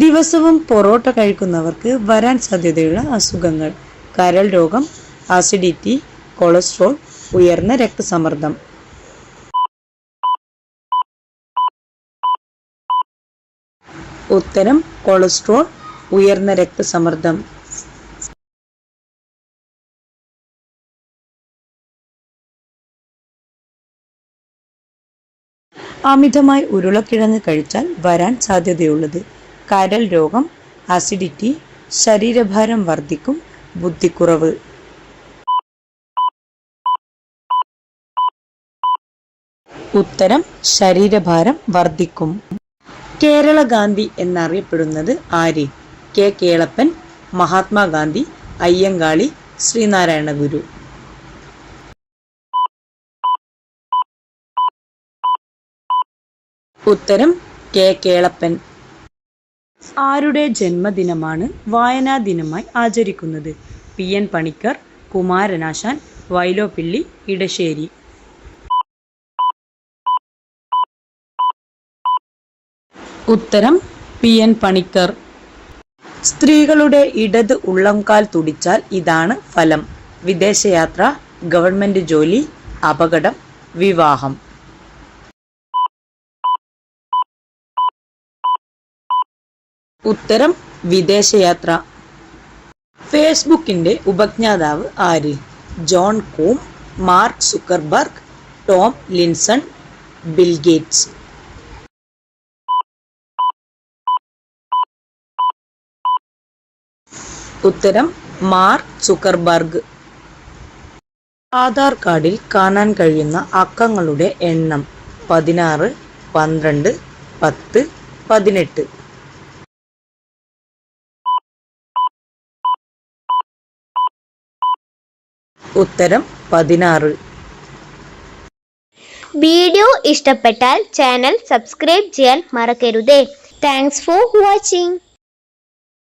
ദിവസവും പൊറോട്ട കഴിക്കുന്നവർക്ക് വരാൻ സാധ്യതയുള്ള അസുഖങ്ങൾ. കരൾ രോഗം ആസിഡിറ്റി കൊളസ്ട്രോൾ ഉയർന്ന രക്തസമ്മർദ്ദം. ഉത്തരം കൊളസ്ട്രോൾ ഉയർന്ന രക്തസമ്മർദ്ദം. അമിതമായി ഉരുളക്കിഴങ്ങ് കഴിച്ചാൽ വരാൻ സാധ്യതയുള്ളത്. കരൾ രോഗം അസിഡിറ്റി ശരീരഭാരം വർദ്ധിക്കും ബുദ്ധിക്കുറവ്. ഉത്തരം ശരീരഭാരം വർദ്ധിക്കും. കേരള ഗാന്ധി എന്നറിയപ്പെടുന്നത് ആര്? കെ. കേളപ്പൻ മഹാത്മാഗാന്ധി അയ്യങ്കാളി ശ്രീനാരായണ ഗുരു. ഉത്തരം കെ. കേളപ്പൻ. ആരുടെ ജന്മദിനമാണ് വായനാ ദിനമായി ആചരിക്കുന്നത്? പി. എൻ. പണിക്കർ കുമാരനാശാൻ വൈലോപ്പിള്ളി ഇടശ്ശേരി. ഉത്തരം പി. എൻ. പണിക്കർ. സ്ത്രീകളുടെ ഇടത് ഉള്ളംകാൽ തുടിച്ചാൽ ഇതാണ് ഫലം. വിദേശയാത്ര ഗവൺമെന്റ് ജോലി അപകടം വിവാഹം. ഉത്തരം വിദേശയാത്ര. ഫേസ്ബുക്കിന്റെ ഉപജ്ഞാതാവ് ആര്? John Koum Mark Zuckerberg Tom Linson Bill Gates. ഉത്തരം മാർക്ക് സുക്കർബർഗ്. ആധാർ കാർഡിൽ കാണാൻ കഴിയുന്ന അക്കങ്ങളുടെ എണ്ണം പതിനാറ് പന്ത്രണ്ട് പത്ത് പതിനെട്ട്. ഉത്തരം പതിനാറ്. വീഡിയോ ഇഷ്ടപ്പെട്ടാൽ ചാനൽ സബ്സ്ക്രൈബ് ചെയ്യാൻ മറക്കരുതേ. Thanks for watching